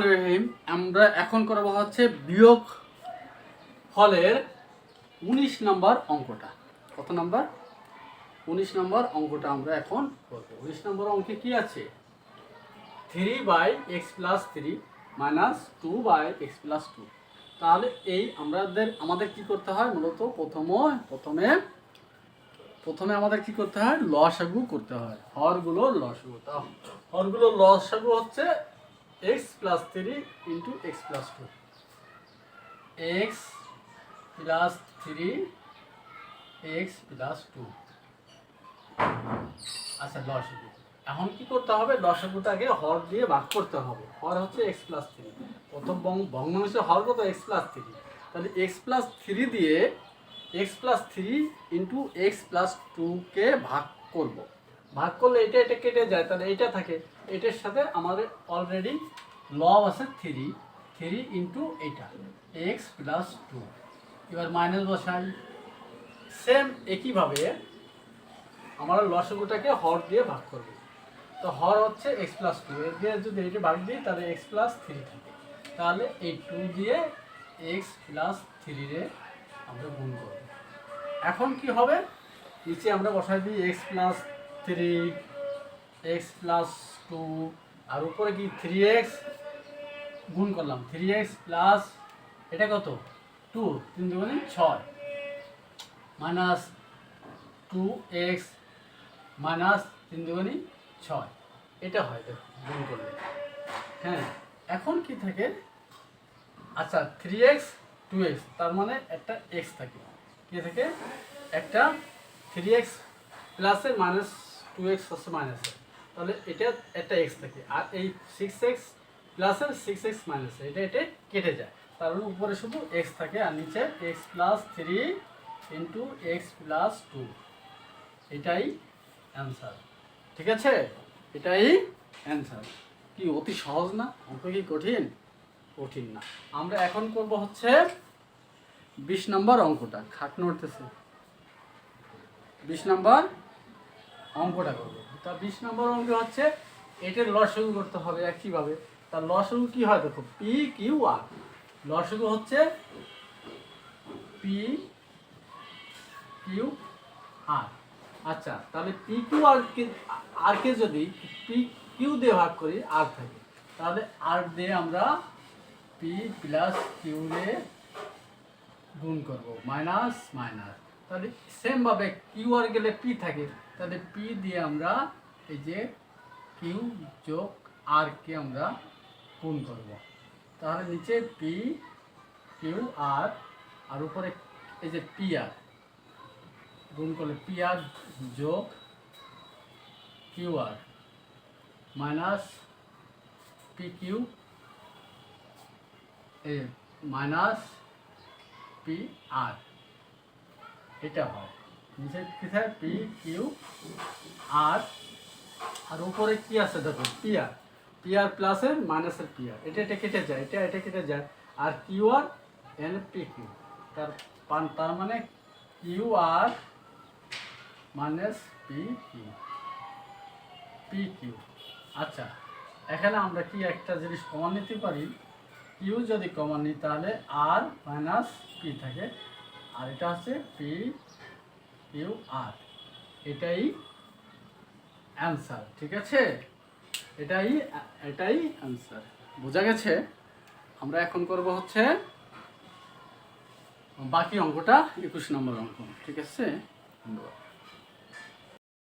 রহিম আমরা এখন করব হচ্ছে বিয়োগ ফলের উনিশ নম্বর অঙ্কটা। কত নাম্বার? উনিশ নম্বর অঙ্কটা আমরা এখন করব। উনিশ নম্বর অঙ্কে কি আছে? Three by x plus three minus two by x plus two তাহলে এই আমাদের আমাদের কি করতে হয় মূলত? প্রথম, প্রথমে প্রথমে আমাদের কি করতে হয়? লসাগু করতে হয়। হরগুলো লসাগু। তা হরগুলো লসাগু হচ্ছে x plus three into x plus two x plus three x plus two আচ্ছা লসাগু এখন কি করতে হবে? লসাগুটাকে হর দিয়ে ভাগ করতে হবে। হর হচ্ছে এক্স প্লাস থ্রি প্রথম বং- ভগ্নাংশের হর কত? এক্স প্লাস থ্রি তাহলে এক্স প্লাস থ্রি দিয়ে x plus three into x plus টুকে ভাগ করব। ভাগ করলে এটা এটা কেটে যায়, তাহলে এইটা থাকে। এটার সাথে আমাদের অলরেডি লব আছে থ্রি থ্রি ইন্টু এইটা এক্স প্লাস টু এবার মাইনাস বসাই। সেম একইভাবে আমরা লসগুটাকে হর দিয়ে ভাগ করব। তো হর হচ্ছে এক্স প্লাস টু এর দিয়ে যদি এটা ভাগ দিই, তাহলে এক্স প্লাস থ্রি থাকে। তাহলে এই টু দিয়ে এক্স প্লাস থ্রি রে আমরা গুণ করব। এখন কি হবে? নিচে আমরা বসাই দিই x plus three x plus two আর উপরে কি থ্রি এক্স গুণ করলাম থ্রি এক্স প্লাস এটা কত? টু তিন দুগুণে ছয়। মাইনাস টু এক্স মাইনাস তিন দুগুণে ছয়। এটা হয় দেখো গুণ করলে। হ্যাঁ এখন কি থাকে? আচ্ছা থ্রি এক্স টু এক্স তার মানে একটা এক্স থাকে। কি থাকে? একটা থ্রি এক্স প্লাসের মাইনাস টু এক্স হচ্ছে মাইনাসের তাহলে এটা একটা এক্স থাকে। আর এই সিক্স এক্স প্লাসের সিক্স এক্স মাইনাসে এটা এটা কেটে যায়। তার মানে উপরে শুধু এক্স থাকে আর নিচে x plus three into x plus two এটাই অ্যান্সার ঠিক আছে? এটাই অ্যান্সার কি, অতি সহজ না? অঙ্ক কি কঠিন? কঠিন না। আমরা এখন করব হচ্ছে বিশ নম্বর অঙ্কটা। খাট নড়তেছে। বিশ নম্বর অঙ্কটা করব। তা বিশ নম্বর অঙ্ক হচ্ছে, এটার লসগু করতে হবে একইভাবে। তার লসগু কি হয় দেখো, পি, কিউ, আর। লসগু হচ্ছে পি, কিউ, আর। আচ্ছা তাহলে পি, কিউ, আর কে আর কে যদি পি, কিউ দিয়ে ভাগ করি, আর থাকে, তাহলে আর দিয়ে আমরা পি প্লাস কিউ রে গুণ করব, মাইনাস মাইনাস। তাহলে সেমভাবে কিউ আর গেলে পি থাকে তাহলে পি দিয়ে আমরা এই যে কিউ যোগ আর কে আমরা গুণ করব। তাহলে নিচে পি কিউ আর আর উপরে এই যে পি আর গুণ করলে পি আর যোগ q r minus p q এ মাইনাস পি আর এটা হয়। নিচে কি পি, কিউ, আর আর উপরে কি আছে দেখো? পি আর পি আর প্লাসের মাইনাসের পি আর এটা এটা কেটে যায়, এটা এটা কেটে যায়। আর q r n p q. তার পান- তার মানে q r minus p q. P q. আচ্ছা এখানে আমরা কি একটা জিনিস কমান নিতে পারি? কিউ যদি কমান নিই তাহলে আর মাইনাস পি থাকে। আর এটা হচ্ছে পি কিউ আর এটাই অ্যান্সার ঠিক আছে? এটাই এটাই অ্যান্সার বোঝা গেছে? আমরা এখন করব হচ্ছে বাকি অঙ্কটা একুশ নম্বর অঙ্ক, ঠিক আছে? ধন্যবাদ।